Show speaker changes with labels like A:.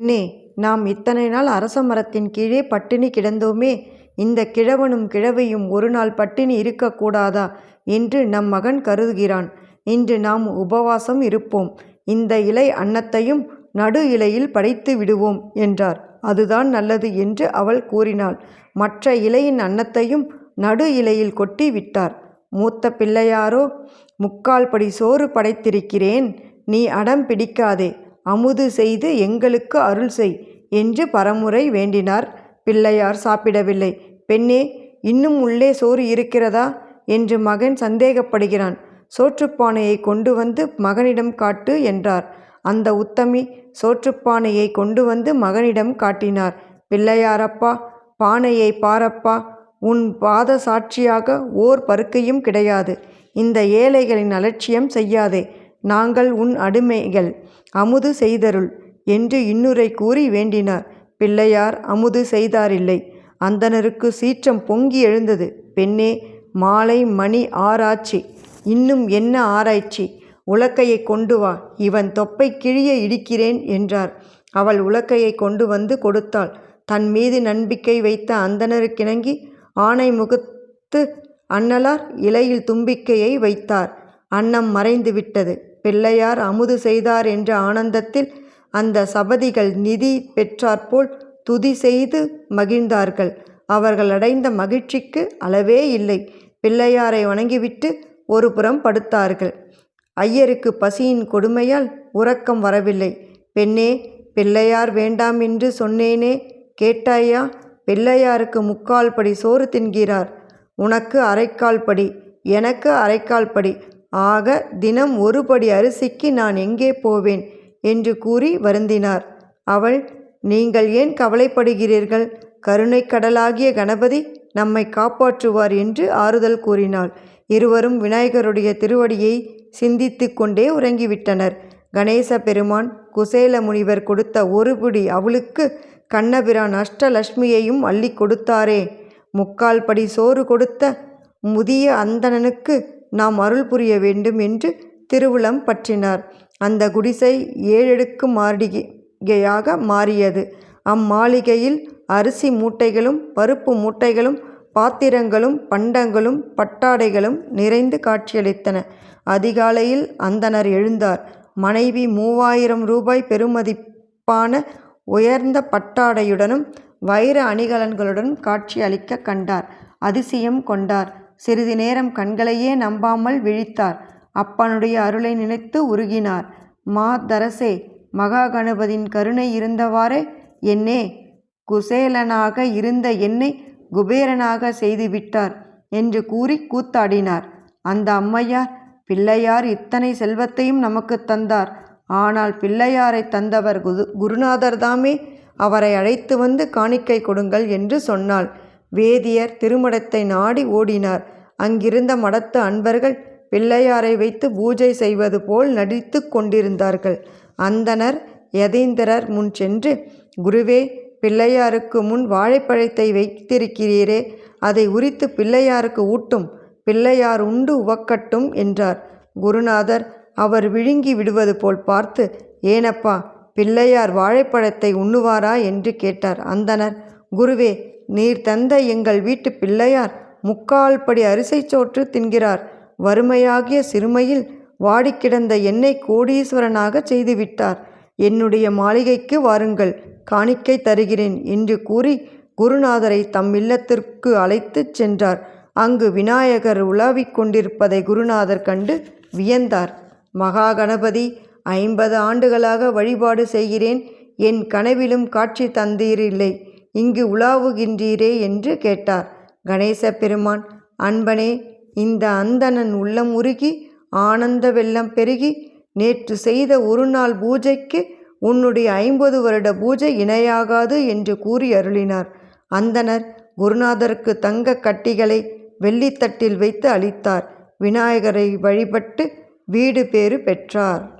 A: அண்ணே நாம் இத்தனை நாள் அரச மரத்தின் கீழே பட்டினி கிடந்தோமே இந்த கிழவனும் கிழவியும் ஒரு நாள் பட்டினி இருக்கக்கூடாதா என்று நம் மகன் கருதுகிறான். இன்று நாம் உபவாசம் இருப்போம். இந்த இலை அன்னத்தையும் நடு இலையில் படைத்து விடுவோம் என்றார். அதுதான் நல்லது என்று அவள் கூறினாள். மற்ற இலையின் அன்னத்தையும் நடு இலையில் கொட்டி விட்டார். மூத்த பிள்ளையாரோ முக்கால் படி சோறு படைத்திருக்கிறேன் நீ அடம் பிடிக்காதே. அமுது செய்து எங்களுக்கு அருள் செய் என்று பரமுறை வேண்டினார். பிள்ளையார் சாப்பிடவில்லை. பெண்ணே இன்னும் உள்ளே சோறு இருக்கிறதா? என்று மகன் சந்தேகப்படுகிறான். சோற்றுப்பானையை கொண்டு வந்து மகனிடம் காட்டு என்றார். அந்த உத்தமி சோற்றுப்பானையை கொண்டு வந்து மகனிடம் காட்டினார். பிள்ளையாரப்பா பானையை பாரப்பா. உன் பாத சாட்சியாக ஓர் பருக்கையும் கிடையாது. இந்த ஏழைகளின் அலட்சியம் செய்யாதே. நாங்கள் உன் அடிமைகள் அமுது செய்தருள் என்று இன்னுரை கூறி வேண்டினார். பிள்ளையார் அமுது செய்தாரில்லை. அந்தணருக்கு சீற்றம் பொங்கி எழுந்தது. பெண்ணே மாலை மணி ஆராய்ச்சி இன்னும் என்ன ஆராய்ச்சி? உலக்கையை கொண்டு வா. இவன் தொப்பை கிழிய இடிக்கிறேன் என்றார். அவள் உலக்கையை கொண்டு வந்து கொடுத்தாள். தன் மீது நம்பிக்கை வைத்த அந்தனருக்கிணங்கி ஆணை முகத்து அன்னலார் இலையில் தும்பிக்கையை வைத்தார். அன்னம் மறைந்து விட்டது பிள்ளையார் அமுது செய்தார் என்ற ஆனந்தத்தில் அந்த சபதிகள் நிதி பெற்றாற்போல் துதி செய்து மகிழ்ந்தார்கள். அவர்கள் அடைந்த மகிழ்ச்சிக்கு அளவே இல்லை. பிள்ளையாரை வணங்கிவிட்டு ஒரு புறம் படுத்தார்கள். ஐயருக்கு பசியின் கொடுமையால் உறக்கம் வரவில்லை. பெண்ணே பிள்ளையார் வேண்டாம் என்று சொன்னேனே கேட்டாயா? பிள்ளையாருக்கு முக்கால் படி சோறு தின்கிறார். உனக்கு அரைக்கால் படி எனக்கு அரைக்கால் படி ஆக தினம் ஒரு படி அரிசிக்கு நான் எங்கே போவேன்? என்று கூறி வருந்தினார். அவள் நீங்கள் ஏன் கவலைப்படுகிறீர்கள்? கருணை கடலாகிய கணபதி நம்மை காப்பாற்றுவார் என்று ஆறுதல் கூறினாள். இருவரும் விநாயகருடைய திருவடியை சிந்தித்து கொண்டே உறங்கிவிட்டனர். கணேச பெருமான் குசேல முனிவர் கொடுத்த ஒரு பிடி அவளுக்கு கண்ணபிரான் அஷ்டலட்சுமியையும் அள்ளி கொடுத்தாரே. முக்கால் படி சோறு கொடுத்த முதிய அந்தணனுக்கு நாம் அருள் புரிய வேண்டும் என்று திருவுளம் பற்றினார். அந்த குடிசை ஏழெடுக்கு மாளிகையாக மாறியது. அம்மாளிகையில் அரிசி மூட்டைகளும் பருப்பு மூட்டைகளும் பாத்திரங்களும் பண்டங்களும் பட்டாடைகளும் நிறைந்து காட்சியளித்தன. அதிகாலையில் அந்தனர் எழுந்தார். மனைவி மூவாயிரம் ரூபாய் பெறுமதிப்பான உயர்ந்த பட்டாடையுடனும் வைர அணிகலன்களுடன் காட்சி அளிக்க கண்டார். அதிசயம் கொண்டார். சிறிது நேரம் கண்களையே நம்பாமல் விழித்தார். அப்பனுடைய அருளை நினைத்து உருகினார். மாதரசே மகா கணபதியின் கருணை இருந்தவாறே? என்னே குசேலனாக இருந்த என்னை குபேரனாக செய்துவிட்டார் என்று கூறி கூத்தாடினார். அந்த அம்மையார் பிள்ளையார் இத்தனை செல்வத்தையும் நமக்கு தந்தார். ஆனால் பிள்ளையாரை தந்தவர் குரு குருநாதர்தாமே அவரை அழைத்து வந்து காணிக்கை கொடுங்கள் என்று சொன்னாள். வேதியர் திருமடத்தை நாடி ஓடினார். அங்கிருந்த மடத்து அன்பர்கள் பிள்ளையாரை வைத்து பூஜை செய்வது போல் நடித்து கொண்டிருந்தார்கள். அந்தனர் யதீந்திரர் முன் சென்று குருவே பிள்ளையாருக்கு முன் வாழைப்பழத்தை வைத்திருக்கிறீரே அதை உரித்து பிள்ளையாருக்கு ஊட்டும் பிள்ளையார் உண்டு உவக்கட்டும் என்றார். குருநாதர் அவர் விழுங்கி விடுவது போல் பார்த்து ஏனப்பா பிள்ளையார் வாழைப்பழத்தை உண்ணுவாரா? என்று கேட்டார். அந்தனர் குருவே நீர் தந்த எங்கள் வீட்டு பிள்ளையார் முக்கால் படி அரிசை சோற்று தின்கிறார். வறுமையாகிய சிறுமையில் வாடிக்கிடந்த என்னை கோடீஸ்வரனாக செய்துவிட்டார். என்னுடைய மாளிகைக்கு வாருங்கள் காணிக்கை தருகிறேன் என்று கூறி குருநாதரை தம் இல்லத்திற்கு அழைத்துச் சென்றார். அங்கு விநாயகர் உலாவிக் கொண்டிருப்பதை குருநாதர் கண்டு வியந்தார். மகா கணபதி ஐம்பது ஆண்டுகளாக வழிபாடு செய்கிறேன். என் கனவிலும் காட்சி தந்தீரில்லை. இங்கு உலாவுகின்றீரே என்று கேட்டார். கணேச பெருமான் அன்பனே இந்த அந்தணன் உள்ளம் உருகி ஆனந்த வெள்ளம் பெருகி நேற்று செய்த ஒரு நாள் பூஜைக்கு உன்னுடைய ஐம்பது வருட பூஜை இணையாகாது என்று கூறி அருளினார். அந்தனர் குருநாதருக்கு தங்க கட்டிகளை வெள்ளித்தட்டில் வைத்து அளித்தார். விநாயகரை வழிபட்டு வீடு பேறு பெற்றார்.